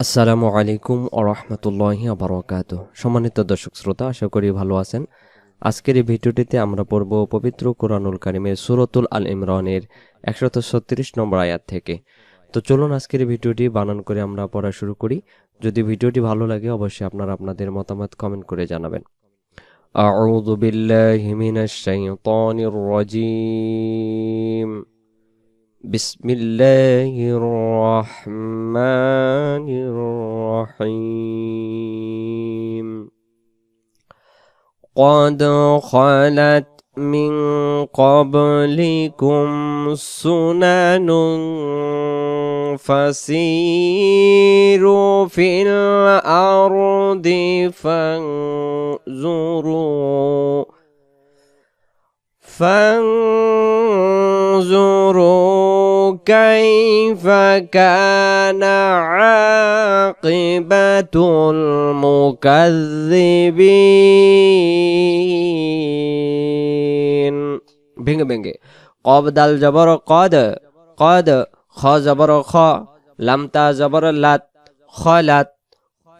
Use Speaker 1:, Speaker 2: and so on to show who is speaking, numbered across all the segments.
Speaker 1: আসসালামু আলাইকুম আরহামতুল্লাহি আবরকাত সম্মানিত দর্শক শ্রোতা আশা করি ভালো আছেন আজকের এই ভিডিওটিতে আমরা পড়ব পবিত্র কোরআনুল কারিমের সুরতুল আল ইমরানের একশত ছত্রিশ নম্বর আয়াত থেকে তো চলুন আজকের এই ভিডিওটি বানান করে আমরা পড়া শুরু করি যদি ভিডিওটি ভালো লাগে অবশ্যই আপনারা আপনাদের মতামত কমেন্ট করে জানাবেন أعوذ بالله من الشيطان الرجيم بسم الله الرحمن الرحيم. قد خلت من قبلكم سنن فسيروا في الأرض فانظروا فانظروا كيف كان عاقبة المكذبين ভেঙে ভেঙে কব দাল জবর কদ কদ খ জবর খ লামতা জবর লাত খলাত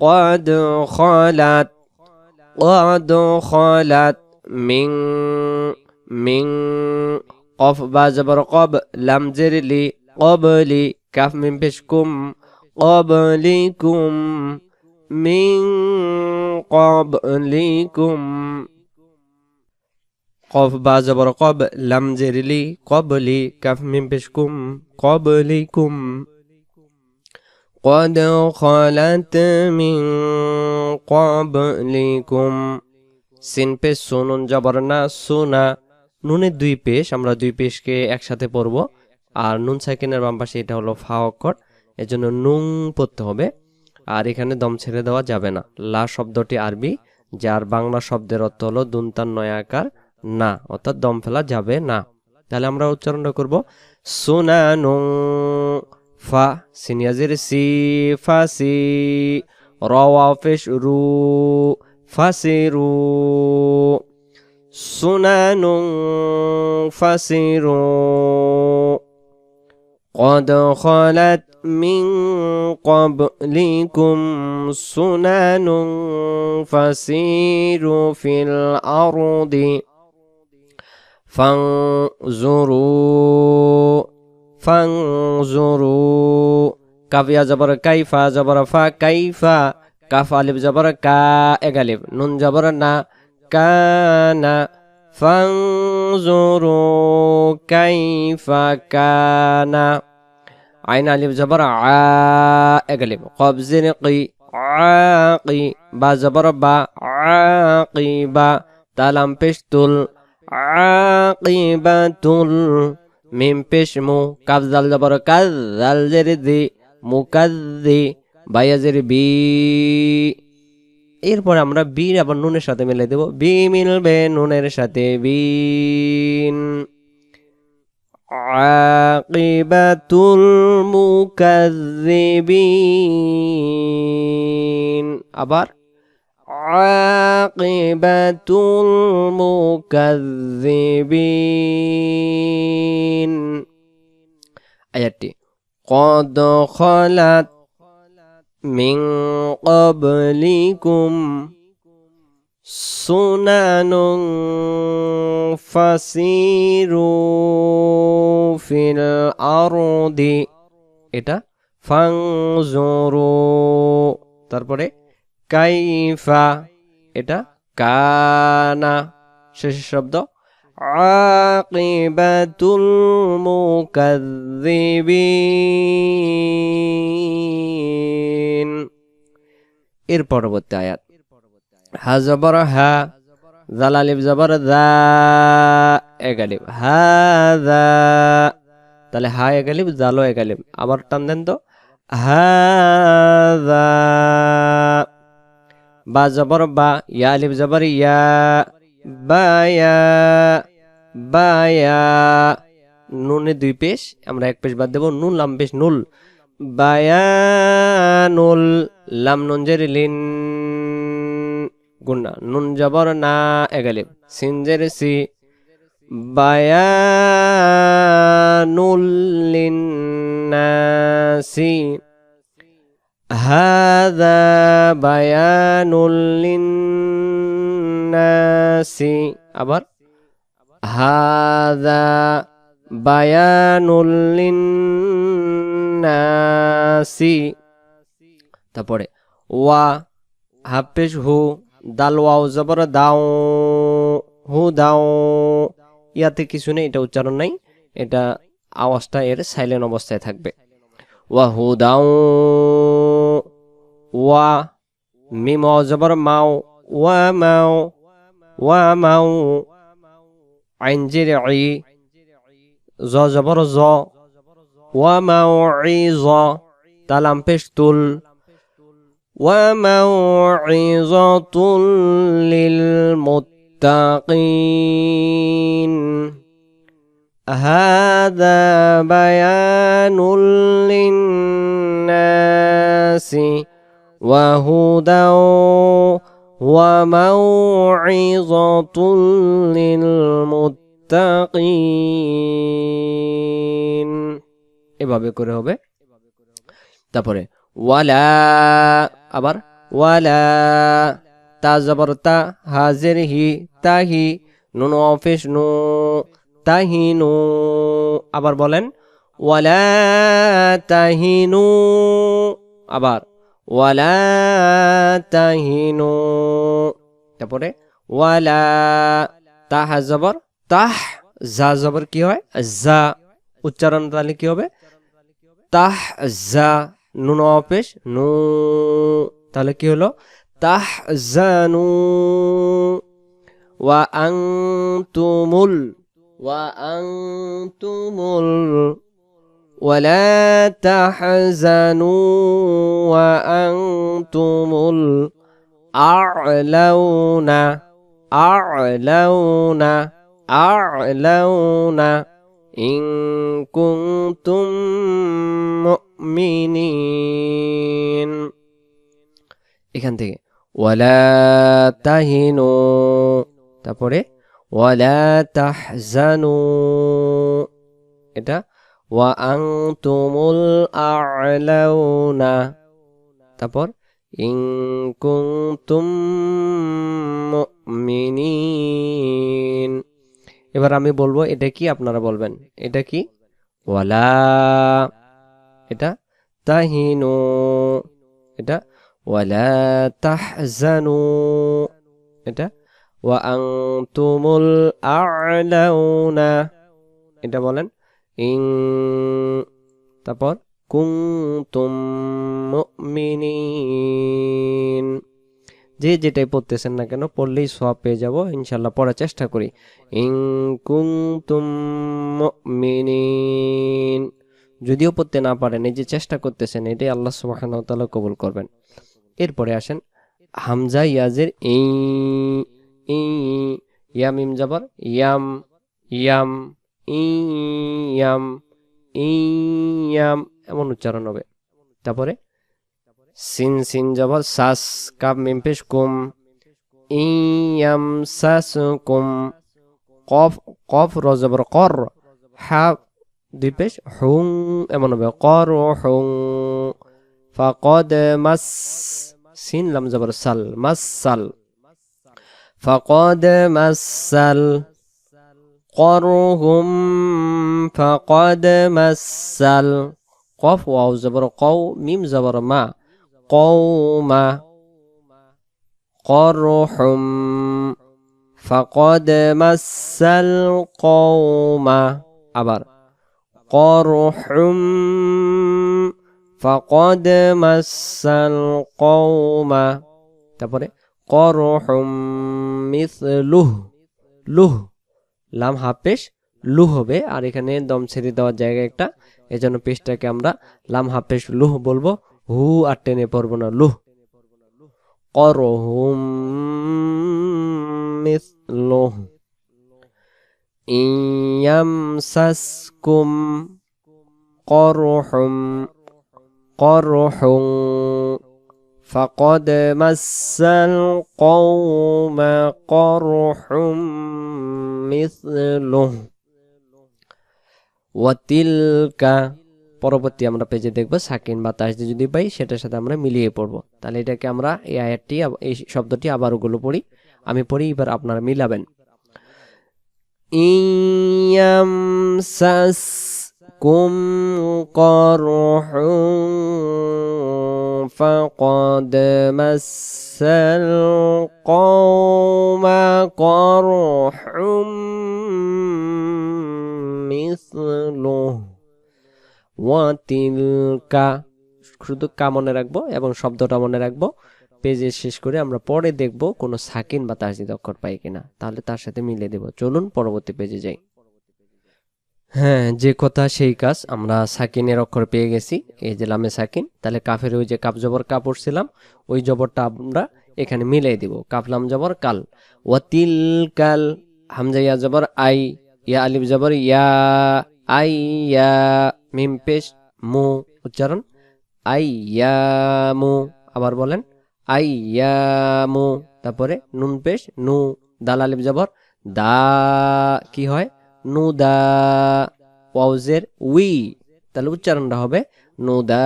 Speaker 1: কদ খলাত কদ খলাত মিং من قف باز برقب لم زر لي قبلي كاف من بشكم قبلكم من قبلكم قف باز برقب لم زر لي قبلي كاف من بشكم قبلكم قد خلت من قبلكم سن بس سنون جبرنا سنا নুনের দুই পেশ, আমরা দুই পেশকে একসাথে পড়ব। আর নুন সাইকেনের বাম পাশে এটা হলো ফা অক্ষর, এজন্য নুং পড়তে হবে। আর এখানে দম ছেড়ে দেওয়া যাবে না। লা শব্দটি আরবি, যার বাংলা শব্দের অর্থ হলো দুনতান নয়াকার না, অর্থাৎ দম ফেলা যাবে না। তাহলে আমরা উচ্চারণটা করব। সোনা নুং ফা, সিনিয়াজের সি, ফা, সি রওয়া পেশ রু। ফাসিরু سنن فسروا قد خلت من قبلكم سنن فسيروا في الأرض. فانظروا فانظروا. كاف يا زبر كيف زبر فا كيف؟ كاف ألف زبر كا إغلب نون زبر نا. ফাংজুরু কাইফা কানা আইন আলিফ জবর আ এগালিফ কবজিন কি আকি বা জবর বা আকিবা তালাম পেশতুল আকিবাতুল মিম পেশমু কাফ জাল জবর কাজ জাল জেরিদি মুকাদ্দি বাইয়াজের বি এরপর আমরা বি আবার নুনের সাথে মিলে দেব বি মিলবে নুনের সাথে বিন আকিবাতুল মুকাজ্জিবিন আবার আকিবাতুল মুকাজ্জিবিন আয়াতটি قد خلت من قبلكم سنن فسيروا في الأرض এটা ফাংজুরু তারপরে কাইফা এটা কানা শেষের শব্দ عاقبة المكذبين এর পরবর্তী আয়াত হা জবর হা জালালিফ জবর দা এগালিব হা দা তাহলে হা এগালিব জালো এগালিব আবার টান দেন তো হা দা বা জবর বা ইয়া আলিফ জবর ইয়া বায়া বায়া নুনে দুই পেশ আমরা এক পেশ বাদ দেব নুন লাম পেশ নুল বায়ানুল লাম নুন জের লিন গুন্না নুন জবর না এগালিব সিন জের সি বায়ানুল লিন্নাসি هذا بيان للناس আবার হাদা বায়ানুল্লিনাসি তারপরে, ওয়া, হাফেজ হু, দাল, ওয়াও, জবর, দাও, হু, দাও, ইয়াতে কিছু নেই, এটা উচ্চারণ নাই, এটা আওয়াজটা এর সাইলেন্ট অবস্থায় থাকবে। ওয়া, হু, দাও, ওয়া, মিম জবর, মাও, ওয়া মাও ওয়া, মাও عن جرع زا جبر زا وموعظة تلم بشتل وموعظة للمتقين. هذا بيان للناس وهدى وموعظة للمتقين এভাবে করে হবে তারপরে ওয়ালা আবার ওয়ালা তা জবর তা হাজির হি তাহি নুন অফিস নু তাহিনু আবার বলেন ওয়ালা তাহিনু আবার ওয়ালা তাহিনু তারপরে ওয়ালা তাহ জবর তাহ যা জবর কি হয় যা উচ্চারণ তাহলে কি হবে তাহ যা নুন অপেশ নু তাহলে কি হলো তাহ জানু ওয়া আং তুমুল ওয়া আং তুমুল ولا تحزنوا وأنتم الأعلون أعلون أعلون إن كنتم মুমিনিন এখান থেকে ওয়ালা তাহিনু তারপরে ওয়ালা তাহজানু এটা ওয়া আনতুমুল আ'লাউনা তারপর ইন কুনতুম মুমিনিন। এবার আমি বলব, এটা কি আপনারা বলবেন? এটা কি? ওয়ালা, এটা তাহিনু। এটা ওয়ালা তাহজানু। এটা ওয়া আনতুমুল আ'লাউনা। এটা বলেন ইন, তারপর কুনতুম মুমিনিন। যে যেটাই পড়তেছেন না কেন, পড়লেই সব পেয়ে যাব ইনশাল্লাহ পড়ার চেষ্টা করি। ইন কুনতুম মুমিনিন। যদিও পড়তে না পারেন, এই যে চেষ্টা করতেছেন, এটাই আল্লাহ সুবাহান তাআলা কবুল করবেন। এরপরে আসেন হামজা ইয়াজের ই ই, ইয়াম, ইম যাবার ইয়াম ইয়াম ইয়াম ইয়াম। এমন উচ্চারণ হবে তারপরে সিন সিন যাবার সাস কাপ মিম পেশ কুম ইয়াম সাস কুম কফ কফ র যাবার কর হা দুই পেশ হুং এমন হবে কর হুং ফাকদ মাস সিন লাম যাবার সাল মাসাল ফাকদ মাসাল قرهم فقد مسل قف واو زبر قو ميم زبر ما قوم قرحم فقد مس القوم আবার قرحم فقد مس القوم তারপরে قرحم مثله লুহ লাম হাফেশ লুহ হবে আর এখানে দম ছেড়ে দেওয়ার জায়গা একটা এজন্য পেশটাকে আমরা লাম হাফেশ লুহ বলবো হু আর টেনে পড়বো না লুহ করহুম মিসলুহ ইয়ামসাসকুম করহুম করহুম فقد مس القوم قرح مثله وتلك পরবর্তী আমরা পেজে দেখব সাকিন বা তাসদি যদি পাই সেটার সাথে আমরা মিলিয়ে পড়ব তাহলে এটাকে আমরা এই আয়াতটি আব- এই শব্দটি আবার ওগুলো পড়ি আমি পড়ি এবার আপনারা মিলাবেন ইয়ামসাসকুম করহুম فقد مس القوم قرح مثله ওয়াতিলকা শুধু কা মনে রাখব এবং শব্দটা মনে রাখব। পেজে শেষ করে আমরা পরে দেখব কোনো সাকিন বা তাসদিদ অক্ষর পাই কিনা। তাহলে তার সাথে মিলে দেব। চলুন পরবর্তী পেজে যাই। হ্যাঁ যে কথা সেই কাজ। আমরা সাকিনের অক্ষর পেয়ে গেছি। এই যে লামে সাকিন। তাহলে কাফের ওই যে কাপ জবর কা পড়ছিলাম, ওই জবরটা আমরা এখানে মিলাই দিব। কাফ, লাম জবর, কাল। ওয়াতিল কাল হামজা, ইয়া জবর, আই, ইয়া আলিফ জবর, ইয়া, আই, ইয়া মিম পেশ, মু উচ্চারণ। আই, ইয়া, মু, আবার বলেন। আই, ইয়া, মু, তারপরে নুন পেশ, নু দাল আলিফ জবর। দা, কি হয়? নু, দা, ওয়াউজের উই, তাহলে উচ্চারণটা হবে নু, দা,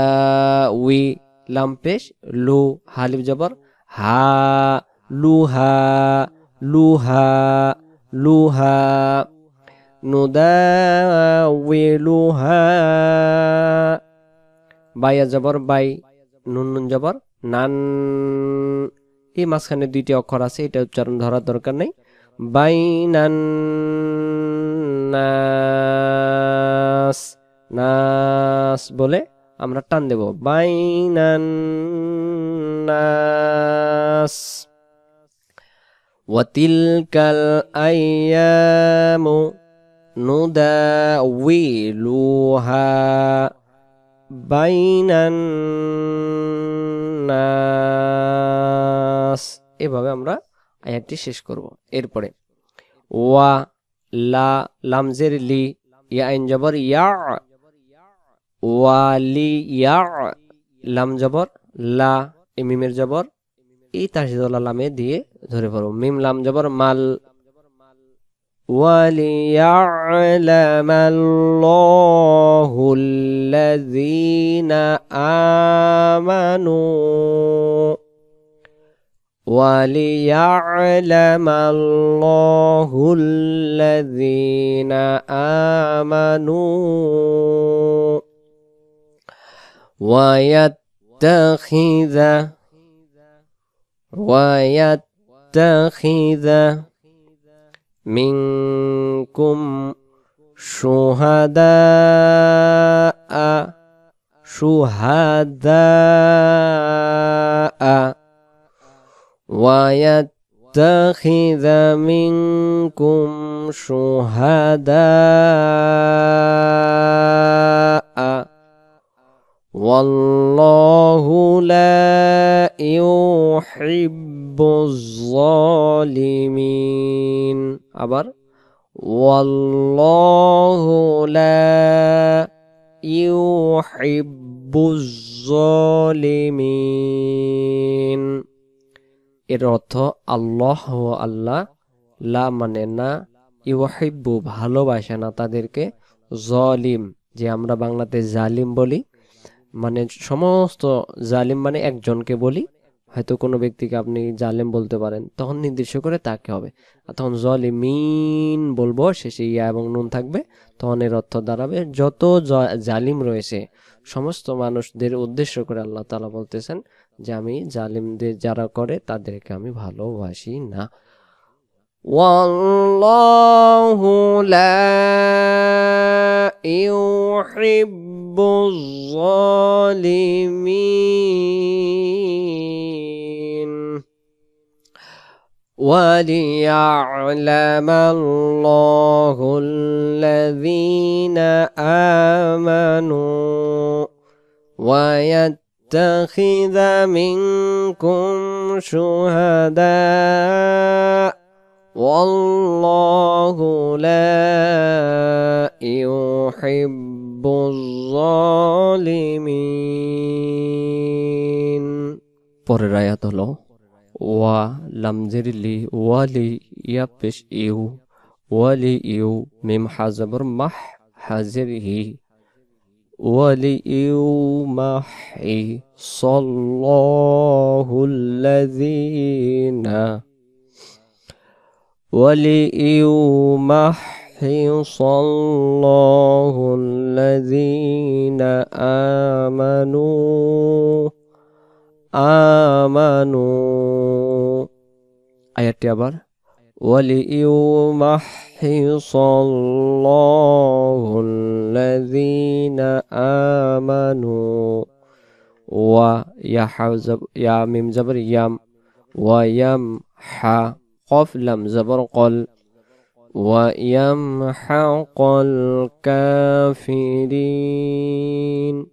Speaker 1: উই, লাম পেশ, লু, হালিফ জবর। হা লুহা লুহা লুহা নুদাউিলুহা বাইয়া জবর বাই নুন নুন জবর নান এই মাঝখানে দুইটি অক্ষর আছে এটা উচ্চারণ ধরার দরকার নেই বাইনান নাস নাস বলে আমরা টান দেব বাইনান নাস وتلك الأيام নুদাউিলুহা বাইনান নাস এভাবে আমরা আয়াতটি শেষ করব। এরপরে, ওয়া, লা লামজের লি ইয়া আইন জবর, ইয়া ওয়ালি ইয়া, লাম, জবর, লা মিমের জবর, এই তাসিদুল্লাহ লামে দিয়ে ধরে পড়ব। মিম, লাম, জবর, মাল وليعلم الله الذين آمنوا وليعلم الله الذين آمنوا ويتخذ ويتخذ منكم شهداء شهداء. ويتخذ منكم شهداء. والله لا يحب الظالمين. আবার লা এর অর্থ আল্লাহ আল্লাহ লা মানে না, ইউহিব্বু ভালোবাসে না তাদেরকে জলিম যে আমরা বাংলাতে জালিম বলি মানে সমস্ত জালিম মানে একজনকে বলি হয়তো কোনো ব্যক্তিকে আপনি জালেম বলতে পারেন তখন নির্দিষ্ট করে তাকে হবে আর তখন জলিমিন বলবো শেষে ইয়া এবং নুন থাকবে তখন এর অর্থ দাঁড়াবে যত জ- জালিম রয়েছে সমস্ত মানুষদের উদ্দেশ্য করে আল্লাহ তাআলা বলতেছেন যে আমি জালিমদের যারা করে তাদেরকে আমি ভালোবাসি না والله لا يحب الظالمين وليعلم الله الذين آمنوا ويتخذ منكم شهداء والله لا يحب الظالمين পরের আয়াত হলো ولمزرلي ولي يبش إيو ولي إيو ميم حزبر مح حزره ولي إيو محي صلى الله الذين ولي إيو محي صلى الله الذين آمنوا. آمنوا আয়াতটি আবার وليمحص الله الذين آمنوا ويا حزب يا ميم زبر يم ويمح قف لم زبر قل ويمحق الكافرين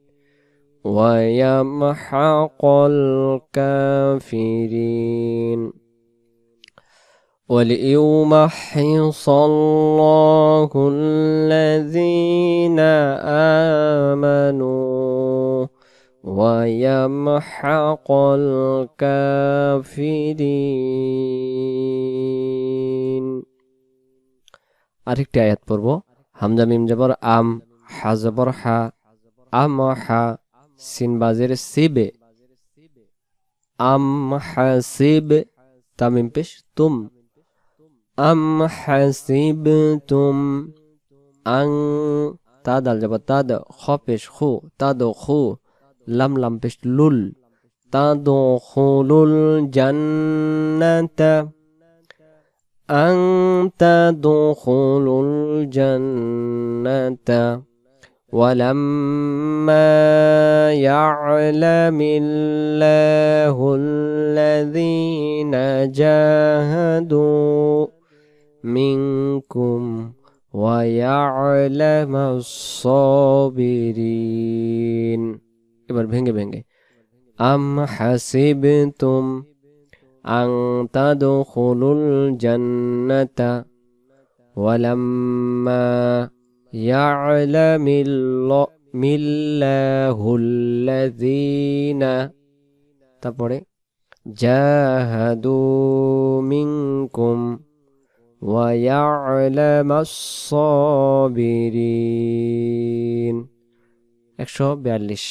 Speaker 1: ويمحق الكافرين وليمحص الله الذين آمنوا ويمحق الكافرين আরেকটি আয়াত পড়ব হামজা মিম জবর আম হা জবর হা আম হা সিন বাজের সিবে আম হাসিব তামিম পেশ তুম আম হাসিবতুম আং তা দাল যাব তাদ খ পেশ খু তাদ খু লাম লাম পেশ লুল তাদ খুলুল জান্নাতা أن تدخلوا الجنة ولما يعلم الله الذين جاهدوا منكم ويعلم الصابرين এবার ভেঙে ভেঙে আম হাসিবতুম أن تدخلوا الجنة ولما يعلم الله الله الذين তারপরে জাহাদু মিনকুম ويعلم الصابرين একশো বিয়াল্লিশ